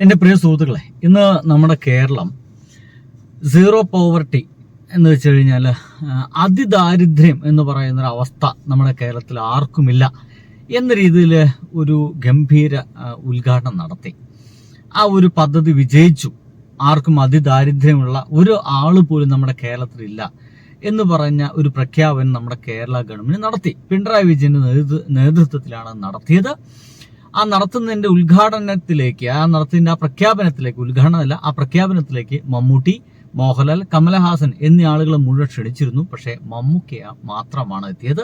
എന്റെ പ്രിയ സുഹൃത്തുക്കളെ ഇന്ന് നമ്മുടെ കേരളം സീറോ പോവർട്ടി എന്ന് വെച്ച് കഴിഞ്ഞാൽ അതിദാരിദ്ര്യം എന്ന് പറയുന്ന ഒരു അവസ്ഥ നമ്മുടെ കേരളത്തിൽ ആർക്കുമില്ല എന്ന രീതിയിൽ ഒരു ഗംഭീര ഉദ്ഘാടനം നടത്തി. ആ ഒരു പദ്ധതി വിജയിച്ചു. ആർക്കും അതിദാരിദ്ര്യമുള്ള ഒരു ആൾ പോലും നമ്മുടെ കേരളത്തിലില്ല എന്ന് പറഞ്ഞ ഒരു പ്രഖ്യാപനം നമ്മുടെ കേരള ഗവൺമെന്റ് നടത്തി. പിണറായി വിജയന്റെ നേതൃത്വത്തിലാണ് നടത്തിയത്. ആ നടത്തുന്നതിന്റെ ഉദ്ഘാടനത്തിലേക്ക് ആ നടത്തുന്ന ആ പ്രഖ്യാപനത്തിലേക്ക് ഉദ്ഘാടനമല്ല ആ പ്രഖ്യാപനത്തിലേക്ക് മമ്മൂട്ടി മോഹൻലാൽ കമലഹാസൻ എന്നീ ആളുകളെ മുഴുവൻ ക്ഷണിച്ചിരുന്നു. പക്ഷേ മമ്മൂക്കയ മാത്രമാണ് എത്തിയത്.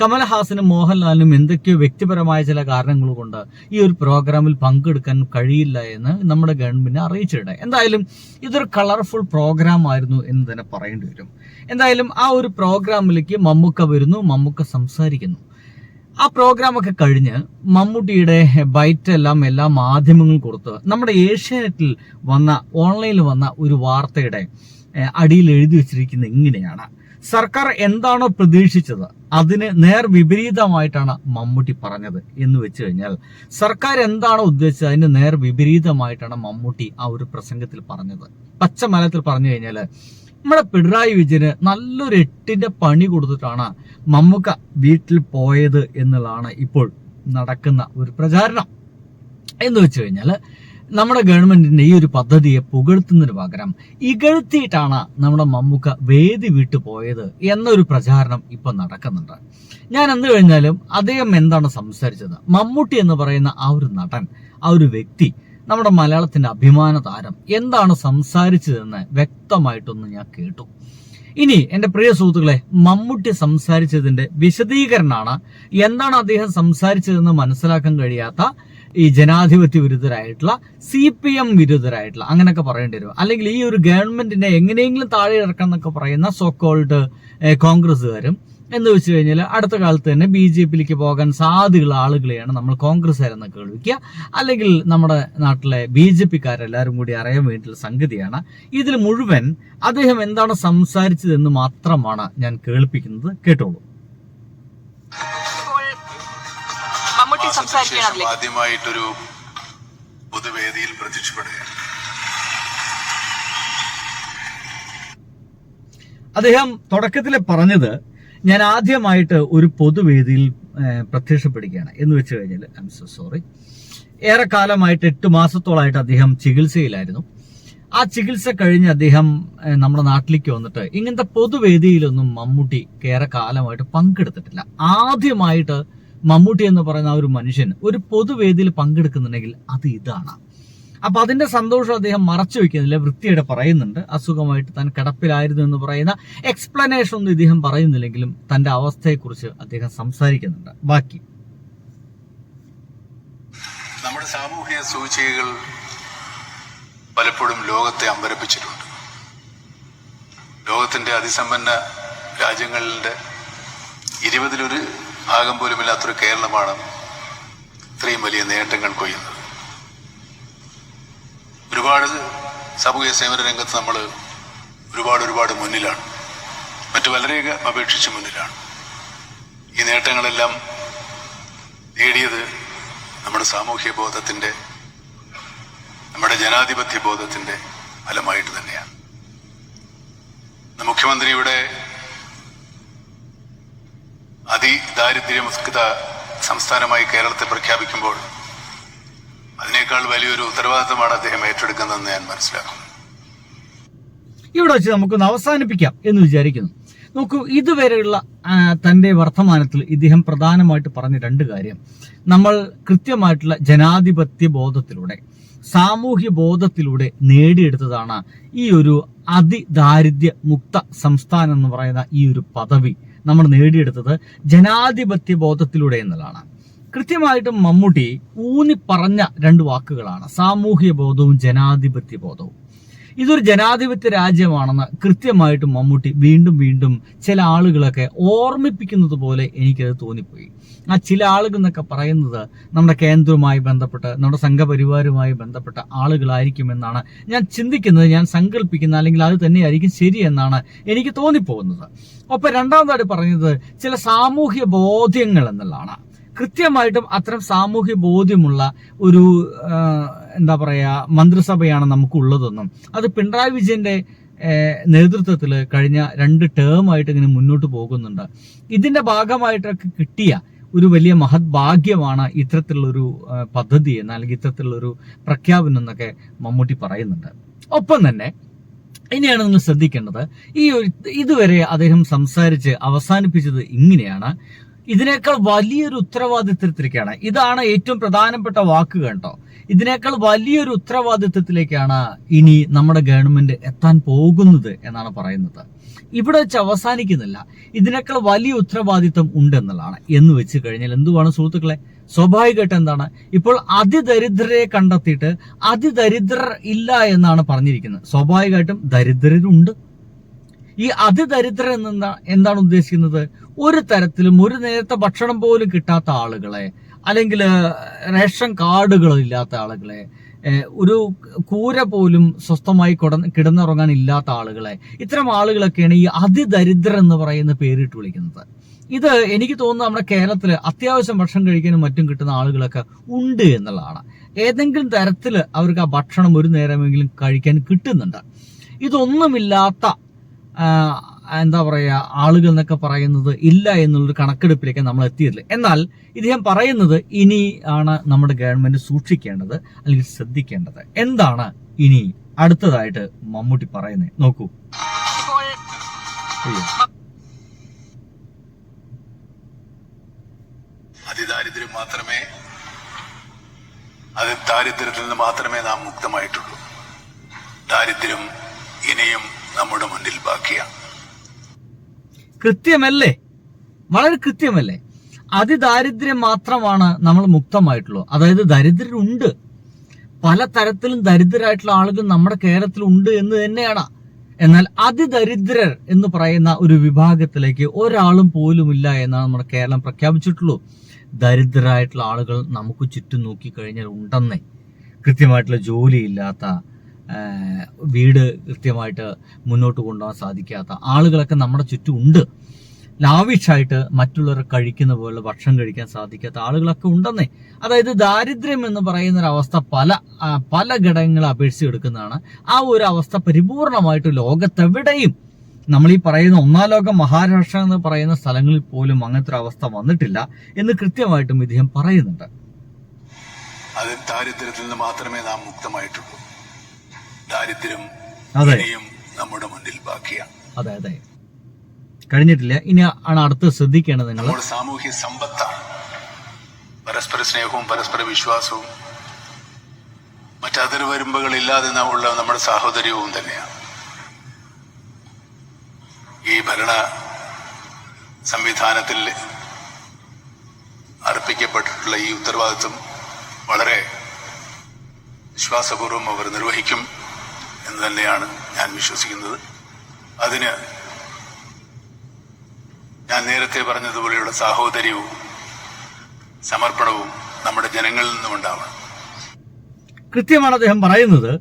കമലഹാസനും മോഹൻലാലിനും എന്തൊക്കെയോ വ്യക്തിപരമായ ചില കാരണങ്ങൾ കൊണ്ട് ഈ ഒരു പ്രോഗ്രാമിൽ പങ്കെടുക്കാൻ കഴിയില്ല എന്ന് നമ്മുടെ ഗവൺമെന്റ് അറിയിച്ചിട്ടുണ്ട്. എന്തായാലും ഇതൊരു കളർഫുൾ പ്രോഗ്രാം ആയിരുന്നു എന്ന് തന്നെ പറയേണ്ടി വരും. എന്തായാലും ആ ഒരു പ്രോഗ്രാമിലേക്ക് മമ്മൂക്ക വരുന്നു മമ്മൂക്ക സംസാരിക്കുന്നു. ആ പ്രോഗ്രാം ഒക്കെ കഴിഞ്ഞ് മമ്മൂട്ടിയുടെ ബൈറ്റ് എല്ലാം എല്ലാ മാധ്യമങ്ങളും കൊടുത്ത് നമ്മുടെ ഏഷ്യാനെറ്റിൽ വന്ന ഓൺലൈനിൽ വന്ന ഒരു വാർത്തയുടെ അടിയിൽ എഴുതി വെച്ചിരിക്കുന്നത് ഇങ്ങനെയാണ്. സർക്കാർ എന്താണോ പ്രതീക്ഷിച്ചത് അതിന് നേർ വിപരീതമായിട്ടാണ് മമ്മൂട്ടി പറഞ്ഞത് എന്ന് വെച്ച് കഴിഞ്ഞാൽ സർക്കാർ എന്താണോ ഉദ്ദേശിച്ചത് അതിന് നേർ വിപരീതമായിട്ടാണ് മമ്മൂട്ടി ആ ഒരു പ്രസംഗത്തിൽ പറഞ്ഞത്. പച്ചമലത്തിൽ പറഞ്ഞു കഴിഞ്ഞാൽ നമ്മുടെ പിണറായി വിജയന് നല്ലൊരു എട്ടിന്റെ പണി കൊടുത്തിട്ടാണ് മമ്മൂക്ക വീട്ടിൽ പോയത് എന്നുള്ളതാണ് ഇപ്പോൾ നടക്കുന്ന ഒരു പ്രചാരണം. എന്ന് വെച്ച് കഴിഞ്ഞാൽ നമ്മുടെ ഗവൺമെന്റിന്റെ ഈ ഒരു പദ്ധതിയെ പുകഴ്ത്തുന്നതിന് പകരം ഇകഴ്ത്തിയിട്ടാണ് നമ്മുടെ മമ്മൂക്ക വേദി വിട്ടു പോയത് എന്നൊരു പ്രചാരണം ഇപ്പൊ നടക്കുന്നുണ്ട്. ഞാൻ എന്ത് കഴിഞ്ഞാലും അദ്ദേഹം എന്താണ് സംസാരിച്ചത്? മമ്മൂട്ടി എന്ന് പറയുന്ന ആ ഒരു നടൻ ആ ഒരു വ്യക്തി നമ്മുടെ മലയാളത്തിന്റെ അഭിമാന താരം എന്താണ് സംസാരിച്ചതെന്ന് വ്യക്തമായിട്ടൊന്ന് ഞാൻ കേട്ടു. ഇനി എന്റെ പ്രിയ സുഹൃത്തുക്കളെ മമ്മൂട്ടി സംസാരിച്ചതിന്റെ വിശദീകരണമാണ് എന്താണ് അദ്ദേഹം സംസാരിച്ചതെന്ന് മനസ്സിലാക്കാൻ കഴിയാത്ത ഈ ജനാധിപത്യ വിരുദ്ധരായിട്ടുള്ള സി പി എം വിരുദ്ധരായിട്ടുള്ള അങ്ങനെയൊക്കെ പറയേണ്ടി വരും. അല്ലെങ്കിൽ ഈ ഒരു ഗവൺമെന്റിനെ എങ്ങനെയെങ്കിലും താഴെ ഇറക്കണം എന്നൊക്കെ പറയുന്ന സോക്കോൾഡ് കോൺഗ്രസ്സുകാരും എന്ന് വെച്ച് കഴിഞ്ഞാൽ അടുത്ത കാലത്ത് തന്നെ ബി ജെ പിയിലേക്ക് പോകാൻ സാധ്യതയുള്ള ആളുകളെയാണ് നമ്മൾ കോൺഗ്രസ്സുകാരെന്ന് കേൾവിക്കുക അല്ലെങ്കിൽ നമ്മുടെ നാട്ടിലെ ബി ജെ പിക്കാരെല്ലാവരും കൂടി അറിയാൻ വേണ്ടിയിട്ടുള്ള സംഗതിയാണ്. ഇതിൽ മുഴുവൻ അദ്ദേഹം എന്താണ് സംസാരിച്ചതെന്ന് മാത്രമാണ് ഞാൻ കേൾപ്പിക്കുന്നത്. കേട്ടോളൂ. ആദ്യമായിട്ടൊരു പൊതുവേദിയിൽ പ്രത്യക്ഷപ്പെടുകയാണ്. അദ്ദേഹം തുടക്കത്തിൽ പറഞ്ഞത് ഞാൻ ആദ്യമായിട്ട് ഒരു പൊതുവേദിയിൽ പ്രത്യക്ഷപ്പെടുകയാണ്. എന്ന് വെച്ച് കഴിഞ്ഞാൽ ഐ എം സോ സോറി ഏറെക്കാലമായിട്ട് എട്ട് മാസത്തോളമായിട്ട് അദ്ദേഹം ചികിത്സയിലായിരുന്നു. ആ ചികിത്സ കഴിഞ്ഞ് അദ്ദേഹം നമ്മുടെ നാട്ടിലേക്ക് വന്നിട്ട് ഇങ്ങനത്തെ പൊതുവേദിയിലൊന്നും മമ്മൂട്ടി ഏറെ കാലമായിട്ട് പങ്കെടുത്തിട്ടില്ല. ആദ്യമായിട്ട് മമ്മൂട്ടി എന്ന് പറയുന്ന ആ ഒരു മനുഷ്യൻ ഒരു പൊതുവേദിയിൽ പങ്കെടുക്കുന്നുണ്ടെങ്കിൽ അത് ഇതാണ്. അപ്പൊ അതിന്റെ സന്തോഷം അദ്ദേഹം മറച്ചു വെക്കുന്നില്ല വൃത്തിയുടെ പറയുന്നുണ്ട്. അസുഖമായിട്ട് താൻ കിടപ്പിലായിരുന്നു എന്ന് പറയുന്ന എക്സ്പ്ലനേഷൻ ഒന്നും ഇദ്ദേഹം പറയുന്നില്ലെങ്കിലും തന്റെ അവസ്ഥയെക്കുറിച്ച് അദ്ദേഹം സംസാരിക്കുന്നുണ്ട്. ബാക്കി. നമ്മുടെ സാമൂഹിക സൂചികകൾ പലപ്പോഴും ലോകത്തെ അമ്പരപ്പിച്ചിട്ടുണ്ട്. ലോകത്തിന്റെ അതിസമ്പന്ന രാജ്യങ്ങളുടെ ഇരുപതിലൊരു ഭാഗം പോലുമില്ലാത്തൊരു കേരളമാണ് ഇത്രയും വലിയ നേട്ടങ്ങൾ കൊയ്യുന്നത്. ഒരുപാട് സാമൂഹിക സേവന രംഗത്ത് നമ്മൾ ഒരുപാട് ഒരുപാട് മുന്നിലാണ്. മറ്റു പലരെയൊക്കെ അപേക്ഷിച്ച് മുന്നിലാണ്. ഈ നേട്ടങ്ങളെല്ലാം നേടിയത് നമ്മുടെ സാമൂഹ്യ ബോധത്തിന്റെ നമ്മുടെ ജനാധിപത്യ ബോധത്തിന്റെ ഫലമായിട്ട് തന്നെയാണ്. മുഖ്യമന്ത്രിയുടെ അതിദാരിദ്ര്യമുക്ത സംസ്ഥാനമായി കേരളത്തെ പ്രഖ്യാപിക്കുമ്പോൾ അതിനേക്കാൾ വലിയൊരു ഉത്തരവാദിത്തമാണ് അദ്ദേഹം ഏറ്റെടുക്കുന്നതെന്ന് ഞാൻ മനസ്സിലാക്കുന്നു. ഇവിടെ വെച്ച് നമുക്കൊന്ന് അവസാനിപ്പിക്കാം എന്ന് വിചാരിക്കുന്നു. നോക്കൂ ഇതുവരെയുള്ള തന്റെ വർത്തമാനത്തിൽ ഇദ്ദേഹം പ്രധാനമായിട്ട് പറഞ്ഞ രണ്ട് കാര്യം. നമ്മൾ കൃത്യമായിട്ടുള്ള ജനാധിപത്യ ബോധത്തിലൂടെ സാമൂഹ്യ ബോധത്തിലൂടെ നേടിയെടുത്തതാണ് ഈ ഒരു അതിദാരിദ്ര്യ മുക്ത സംസ്ഥാനം എന്ന് പറയുന്ന ഈ ഒരു പദവി നമ്മൾ നേടിയെടുത്തത് ജനാധിപത്യ ബോധത്തിലൂടെ എന്നുള്ളതാണ്. കൃത്യമായിട്ടും മമ്മൂട്ടി ഊന്നി പറഞ്ഞ രണ്ട് വാക്കുകളാണ്. സാമൂഹ്യ ബോധവും ജനാധിപത്യ ബോധവും. ഇതൊരു ജനാധിപത്യ രാജ്യമാണെന്ന് കൃത്യമായിട്ടും മമ്മൂട്ടി വീണ്ടും വീണ്ടും ചില ആളുകളൊക്കെ ഓർമ്മിപ്പിക്കുന്നത് പോലെ എനിക്കത് തോന്നിപ്പോയി. ആ ചില ആളുകൾ എന്നൊക്കെ പറയുന്നത് നമ്മുടെ കേന്ദ്രവുമായി ബന്ധപ്പെട്ട് നമ്മുടെ സംഘപരിവാരുമായി ബന്ധപ്പെട്ട ആളുകളായിരിക്കുമെന്നാണ് ഞാൻ ചിന്തിക്കുന്നത് ഞാൻ സങ്കല്പിക്കുന്ന അല്ലെങ്കിൽ അത് തന്നെയായിരിക്കും ശരിയെന്നാണ് എനിക്ക് തോന്നിപ്പോകുന്നത്. ഒപ്പം രണ്ടാമതായിട്ട് പറഞ്ഞത് ചില സാമൂഹ്യ ബോധ്യങ്ങൾ എന്നുള്ളതാണ്. കൃത്യമായിട്ടും അത്തരം സാമൂഹ്യ ബോധ്യമുള്ള ഒരു എന്താ പറയുക മന്ത്രിസഭയാണ് നമുക്കുള്ളതെന്നും അത് പിണറായി വിജയന്റെ നേതൃത്വത്തിൽ കഴിഞ്ഞ രണ്ട് ടേം ആയിട്ട് ഇങ്ങനെ മുന്നോട്ട് പോകുന്നുണ്ട്. ഇതിന്റെ ഭാഗമായിട്ടൊക്കെ കിട്ടിയ ഒരു വലിയ മഹത് ഭാഗ്യമാണ് ഇത്തരത്തിലുള്ളൊരു പദ്ധതി എന്ന് അല്ലെങ്കിൽ ഇത്തരത്തിലുള്ളൊരു പ്രഖ്യാപനം എന്നൊക്കെ മമ്മൂട്ടി പറയുന്നുണ്ട്. ഒപ്പം തന്നെ ഇനിയാണ് നിങ്ങൾ ശ്രദ്ധിക്കേണ്ടത് ഈ ഇതുവരെ അദ്ദേഹം സംസാരിച്ച് അവസാനിപ്പിച്ചത് ഇങ്ങനെയാണ്. ഇതിനേക്കാൾ വലിയൊരു ഉത്തരവാദിത്വത്തിലേക്കാണ്. ഇതാണ് ഏറ്റവും പ്രധാനപ്പെട്ട വാക്ക് കേട്ടോ. ഇതിനേക്കാൾ വലിയൊരു ഉത്തരവാദിത്വത്തിലേക്കാണ് ഇനി നമ്മുടെ ഗവൺമെന്റ് എത്താൻ പോകുന്നത് എന്നാണ് പറയുന്നത്. ഇവിടെ വെച്ച് അവസാനിക്കുന്നില്ല. ഇതിനേക്കാൾ വലിയ ഉത്തരവാദിത്വം ഉണ്ടെന്നുള്ളതാണ്. എന്ന് വെച്ച് കഴിഞ്ഞാൽ എന്തുവാണ് സുഹൃത്തുക്കളെ? സ്വാഭാവികമായിട്ട് എന്താണ്? ഇപ്പോൾ അതിദരിദ്രരെ കണ്ടെത്തിയിട്ട് അതിദരിദ്രർ ഇല്ല എന്നാണ് പറഞ്ഞിരിക്കുന്നത്. സ്വാഭാവികമായിട്ടും ദരിദ്രരുണ്ട്. ഈ അതിദരിദ്രൻ എന്ന എന്താണ് ഉദ്ദേശിക്കുന്നത്? ഒരു തരത്തിലും ഒരു നേരത്തെ ഭക്ഷണം പോലും കിട്ടാത്ത ആളുകളെ അല്ലെങ്കിൽ റേഷൻ കാർഡുകൾ ഇല്ലാത്ത ആളുകളെ ഒരു കൂര പോലും സ്വസ്ഥമായി കിടന്ന് കിടന്നുറങ്ങാൻ ഇല്ലാത്ത ആളുകളെ ഇത്തരം ആളുകളൊക്കെയാണ് ഈ അതിദരിദ്രൻ എന്ന് പറയുന്ന പേരിട്ട് വിളിക്കുന്നത്. ഇത് എനിക്ക് തോന്നുന്നു നമ്മുടെ കേരളത്തിൽ അത്യാവശ്യം ഭക്ഷണം കഴിക്കാനും മറ്റും കിട്ടുന്ന ആളുകളൊക്കെ ഉണ്ട് എന്നുള്ളതാണ്. ഏതെങ്കിലും തരത്തിൽ അവർക്ക് ആ ഭക്ഷണം ഒരു നേരമെങ്കിലും കഴിക്കാൻ കിട്ടുന്നുണ്ട്. ഇതൊന്നുമില്ലാത്ത എന്താ പറയുക ആളുകൾ എന്നൊക്കെ പറയുന്നത് ഇല്ല എന്നുള്ളൊരു കണക്കെടുപ്പിലേക്ക് നമ്മൾ എത്തിയിട്ടില്ല. എന്നാൽ ഇദ്ദേഹം പറയുന്നത് ഇനി ആണ് നമ്മുടെ ഗവൺമെന്റ് സൂക്ഷിക്കേണ്ടത് അല്ലെങ്കിൽ ശ്രദ്ധിക്കേണ്ടത്. എന്താണ് ഇനി അടുത്തതായിട്ട് മമ്മൂട്ടി പറയുന്നത്? നോക്കൂ. അതിദാരിദ്ര്യം മാത്രമേ അത് ദാരിദ്ര്യത്തിൽ നിന്ന് മാത്രമേ നാം മുക്തമായിട്ടുള്ളൂ. ദാരിദ്ര്യം ഇനിയും നമ്മുടെ മുന്നിൽ ബാക്കിയാണ് കൃത്യമല്ലേ? വളരെ കൃത്യമല്ലേ? അതിദാരിദ്ര്യം മാത്രമാണ് നമ്മൾ മുക്തമായിട്ടുള്ളൂ അതായത് ദരിദ്രരുണ്ട്. പല തരത്തിലും ദരിദ്രരായിട്ടുള്ള ആളുകൾ നമ്മുടെ കേരളത്തിൽ ഉണ്ട് എന്ന് തന്നെയാണ്. എന്നാൽ അതിദരിദ്രർ എന്ന് പറയുന്ന ഒരു വിഭാഗത്തിലേക്ക് ഒരാളും പോലുമില്ല എന്നാണ് നമ്മുടെ കേരളം പ്രഖ്യാപിച്ചിട്ടുള്ളൂ ദരിദ്രരായിട്ടുള്ള ആളുകൾ നമുക്ക് ചുറ്റും നോക്കിക്കഴിഞ്ഞാൽ ഉണ്ടെന്നേ. കൃത്യമായിട്ടുള്ള ജോലിയില്ലാത്ത വീട് കൃത്യമായിട്ട് മുന്നോട്ട് കൊണ്ടുപോകാൻ സാധിക്കാത്ത ആളുകളൊക്കെ നമ്മുടെ ചുറ്റും ഉണ്ട് ലാവിഷായിട്ട് മറ്റുള്ളവർ കഴിക്കുന്ന പോലെ ഭക്ഷണം കഴിക്കാൻ സാധിക്കാത്ത ആളുകളൊക്കെ ഉണ്ടെന്നേ. അതായത് ദാരിദ്ര്യം എന്ന് പറയുന്ന ഒരു അവസ്ഥ പല പല ഘടകങ്ങളെ അപേക്ഷിച്ച് എടുക്കുന്നതാണ്. ആ ഒരു അവസ്ഥ പരിപൂർണമായിട്ട് ലോകത്തെവിടെയും നമ്മൾ ഈ പറയുന്ന ഒന്നാം ലോക മഹാരാഷ്ട്ര എന്ന് പറയുന്ന സ്ഥലങ്ങളിൽ പോലും അങ്ങനത്തെ ഒരു അവസ്ഥ വന്നിട്ടില്ല എന്ന് കൃത്യമായിട്ടും ഇദ്ദേഹം പറയുന്നുണ്ട്. അത് ദാരിദ്ര്യത്തിൽ നിന്ന് മാത്രമേ നാം മുക്തമായിട്ടുള്ളൂ. ദാരിദ്ര്യം. ഇനിയും നമ്മുടെ മുന്നിൽ ബാക്കിയാണ് അതെ അതെ. കഴിഞ്ഞിട്ടില്ല. ഇനി ആണ് അടുത്ത് ശ്രദ്ധിക്കേണ്ടത് നിങ്ങൾ. നമ്മുടെ സാമൂഹ്യ സമ്പത്താണ് പരസ്പര സ്നേഹവും പരസ്പര വിശ്വാസവും മറ്റതിർ വരുമ്പുകളില്ലാതെ നാം ഉള്ള നമ്മുടെ സാഹോദര്യവും തന്നെയാണ് ഈ ഭരണ സംവിധാനത്തിൽ അർപ്പിക്കപ്പെട്ടിട്ടുള്ള ഈ ഉത്തരവാദിത്വം വളരെ വിശ്വാസപൂർവം അവർ നിർവഹിക്കും. എന്ന് തന്നെയാണ് ഞാൻ വിശ്വസിക്കുന്നത്. അതിന് ഞാൻ നേരത്തെ പറഞ്ഞതുപോലെയുള്ള സാഹോദര്യവും സമർപ്പണവും നമ്മുടെ ജനങ്ങളിൽ നിന്നും ഉണ്ടാവണം. കൃത്യമാണ് അദ്ദേഹം പറയുന്നത്.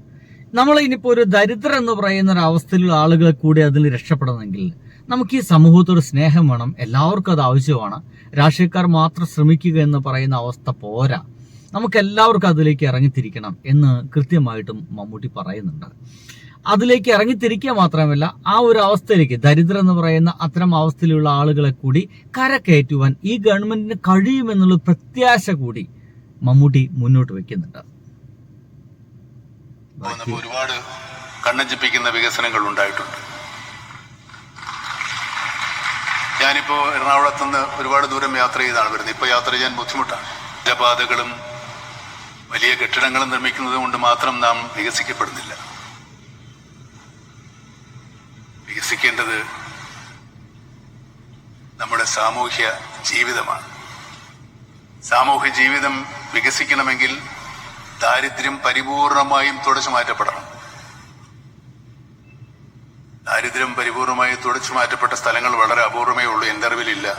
നമ്മൾ ഇനിയിപ്പോ ഒരു ദരിദ്ര എന്ന് പറയുന്ന ഒരു അവസ്ഥയിലുള്ള ആളുകളെ കൂടി അതിൽ രക്ഷപ്പെടണമെങ്കിൽ നമുക്ക് ഈ സമൂഹത്തോട് സ്നേഹം വേണം എല്ലാവർക്കും അത് ആവശ്യമാണ്. രാഷ്ട്രീയക്കാർ മാത്രം ശ്രമിക്കുക എന്ന് പറയുന്ന അവസ്ഥ പോരാ. നമുക്ക് എല്ലാവർക്കും അതിലേക്ക് ഇറങ്ങിത്തിരിക്കണം എന്ന് കൃത്യമായിട്ടും മമ്മൂട്ടി പറയുന്നുണ്ട്. അതിലേക്ക് ഇറങ്ങിത്തിരിക്കുക മാത്രമല്ല ആ ഒരു അവസ്ഥയിലേക്ക് ദരിദ്രം എന്ന് പറയുന്ന അത്തരം അവസ്ഥയിലുള്ള ആളുകളെ കൂടി കരക്കയറ്റുവാൻ ഈ ഗവൺമെന്റിന് കഴിയുമെന്നുള്ള പ്രത്യാശ കൂടി മമ്മൂട്ടി മുന്നോട്ട് വെക്കുന്നുണ്ട്. ഒരുപാട് കണ്ണഞ്ചിപ്പിക്കുന്ന വികസനങ്ങൾ ഉണ്ടായിട്ടുണ്ട്. ഞാനിപ്പോ എറണാകുളത്ത് നിന്ന് ഒരുപാട് ദൂരം യാത്ര ചെയ്താണ് വരുന്നത്. ഇപ്പൊ യാത്ര ചെയ്യാൻ ബുദ്ധിമുട്ടാണ്. ജലപാതകളും വലിയ കെട്ടിടങ്ങൾ നിർമ്മിക്കുന്നത് കൊണ്ട് മാത്രം നാം വികസിക്കപ്പെടുന്നില്ല. വികസിക്കേണ്ടത് നമ്മുടെ സാമൂഹ്യ ജീവിതമാണ്. സാമൂഹ്യ ജീവിതം വികസിക്കണമെങ്കിൽ ദാരിദ്ര്യം പരിപൂർണമായും തുടച്ചു മാറ്റപ്പെടണം. ദാരിദ്ര്യം പരിപൂർണമായും തുടച്ചു മാറ്റപ്പെട്ട സ്ഥലങ്ങൾ വളരെ അപൂർവമേ ഉള്ളൂ. എന്റെ അറിവിലില്ല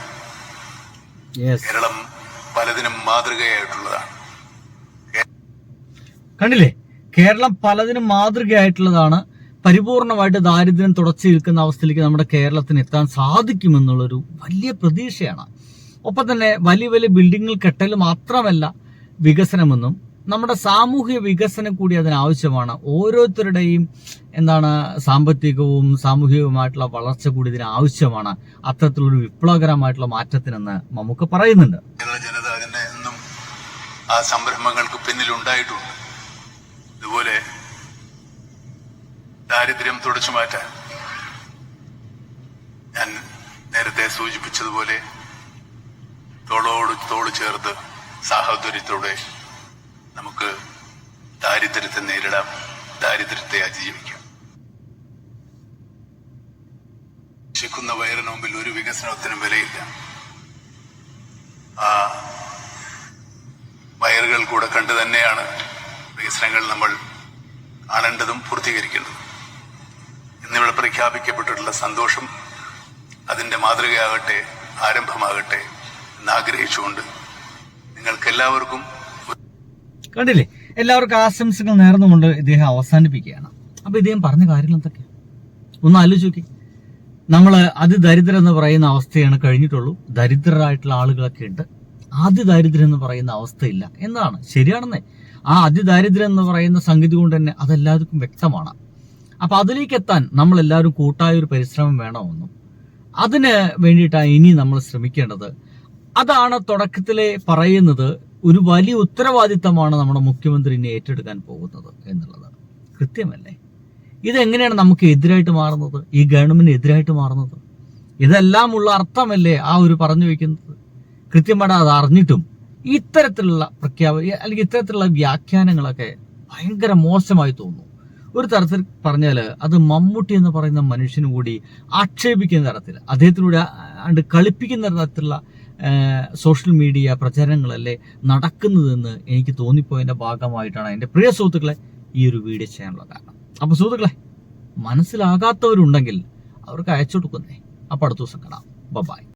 കേരളം പലതിനും മാതൃകയായിട്ടുള്ളതാണ്. കണ്ടില്ലേ? കേരളം പലതിനും മാതൃകയായിട്ടുള്ളതാണ്. പരിപൂർണമായിട്ട് ദാരിദ്ര്യം തുടച്ചു നിൽക്കുന്ന അവസ്ഥയിലേക്ക് നമ്മുടെ കേരളത്തിന് എത്താൻ സാധിക്കുമെന്നുള്ളൊരു വലിയ പ്രതീക്ഷയാണ്. ഒപ്പം തന്നെ വലിയ വലിയ ബിൽഡിങ്ങുകൾ കെട്ടൽ മാത്രമല്ല വികസനമെന്നും നമ്മുടെ സാമൂഹ്യ വികസനം കൂടി അതിനാവശ്യമാണ് ഓരോരുത്തരുടെയും എന്താണ് സാമ്പത്തികവും സാമൂഹികവുമായിട്ടുള്ള വളർച്ച കൂടി ഇതിന് ആവശ്യമാണ്. അത്തരത്തിലൊരു വിപ്ലവകരമായിട്ടുള്ള മാറ്റത്തിനെന്ന് നമുക്ക് പറയുന്നുണ്ട്. ജനത അതിനെ ആ സംരംഭങ്ങൾക്ക് പിന്നിലുണ്ടായിട്ടുണ്ട്. ദാരിദ്ര്യം തുടച്ചു മാറ്റാൻ ഞാൻ നേരത്തെ സൂചിപ്പിച്ചതുപോലെ തോളോട് തോൾ ചേർത്ത് സാഹോദര്യത്തോടെ നമുക്ക് ദാരിദ്ര്യത്തെ നേരിടാം ദാരിദ്ര്യത്തെ അതിജീവിക്കാം. ശിക്കുന്ന വയറിന് മുമ്പിൽ ഒരു വികസനത്തിനും വിലയില്ല. ആ വയറുകൾ കൂടെ കണ്ടു തന്നെയാണ് വികസനങ്ങൾ നമ്മൾ കാണേണ്ടതും പൂർത്തീകരിക്കേണ്ടതും. ഇന്നിവിടെ പ്രഖ്യാപിക്കപ്പെട്ടിട്ടുള്ള സന്തോഷം അതിന്റെ മാതൃകയാകട്ടെ ആരംഭമാകട്ടെ എന്നാഗ്രഹിച്ചുകൊണ്ട് നിങ്ങൾക്കെല്ലാവർക്കും കണ്ടില്ലേ? എല്ലാവർക്കും ആശംസകൾ നേർന്നുകൊണ്ട് ഇദ്ദേഹം അവസാനിപ്പിക്കുകയാണ്. അപ്പൊ ഇദ്ദേഹം പറഞ്ഞ കാര്യങ്ങൾ എന്തൊക്കെ? ഒന്ന് ആലോചിച്ച് നമ്മൾ അതിദരിദ്രം എന്ന് പറയുന്ന അവസ്ഥയാണ് കഴിഞ്ഞിട്ടുള്ളൂ. ദരിദ്രരായിട്ടുള്ള ആളുകളൊക്കെ ഉണ്ട്. അതിദാരിദ്ര്യം എന്ന് പറയുന്ന അവസ്ഥയില്ല. എന്നാണ് ശരിയാണെന്നേ. ആ അതിദാരിദ്ര്യം എന്ന് പറയുന്ന സംഗതി കൊണ്ട് തന്നെ അതെല്ലാവർക്കും വ്യക്തമാണ്. അപ്പൊ അതിലേക്ക് എത്താൻ നമ്മൾ എല്ലാവരും കൂട്ടായ ഒരു പരിശ്രമം വേണമെന്നും അതിന് വേണ്ടിയിട്ടാണ് ഇനി നമ്മൾ ശ്രമിക്കേണ്ടത്. അതാണ് തുടക്കത്തിലെ പറയുന്നത് ഒരു വലിയ ഉത്തരവാദിത്തമാണ് നമ്മുടെ മുഖ്യമന്ത്രി ഇനി ഏറ്റെടുക്കാൻ പോകുന്നത് എന്നുള്ളത്. കൃത്യമല്ലേ? ഇതെങ്ങനെയാണ് നമുക്ക് എതിരായിട്ട് മാറുന്നത്? ഈ ഗവൺമെന്റ് എതിരായിട്ട് മാറുന്നത്? ഇതെല്ലാം ഉള്ള അർത്ഥമല്ലേ ആ ഒരു പറഞ്ഞു വെക്കുന്നത്? കൃത്യമായിട്ട് അത് അറിഞ്ഞിട്ടും ഇത്തരത്തിലുള്ള പ്രഖ്യാപന അല്ലെങ്കിൽ ഇത്തരത്തിലുള്ള വ്യാഖ്യാനങ്ങളൊക്കെ ഭയങ്കര മോശമായി തോന്നുന്നു. ഒരു തരത്തിൽ പറഞ്ഞാൽ അത് മമ്മൂട്ടി എന്ന് പറയുന്ന മനുഷ്യനും കൂടി ആക്ഷേപിക്കുന്ന തരത്തിൽ അദ്ദേഹത്തിലൂടെ അണ്ട് കളിപ്പിക്കുന്ന തരത്തിലുള്ള സോഷ്യൽ മീഡിയ പ്രചാരങ്ങളല്ലേ നടക്കുന്നതെന്ന് എനിക്ക് തോന്നിപ്പോയതിന്റെ ഭാഗമായിട്ടാണ് എന്റെ പ്രിയ സുഹൃത്തുക്കളെ ഈ ഒരു വീഡിയോ ചെയ്യാനുള്ള കാരണം. അപ്പൊ സുഹൃത്തുക്കളെ മനസ്സിലാകാത്തവരുണ്ടെങ്കിൽ അവർക്ക് അയച്ചു കൊടുക്കുന്നേ. അപ്പോൾ അടുത്ത ദിവസം കാണാം. ബൈ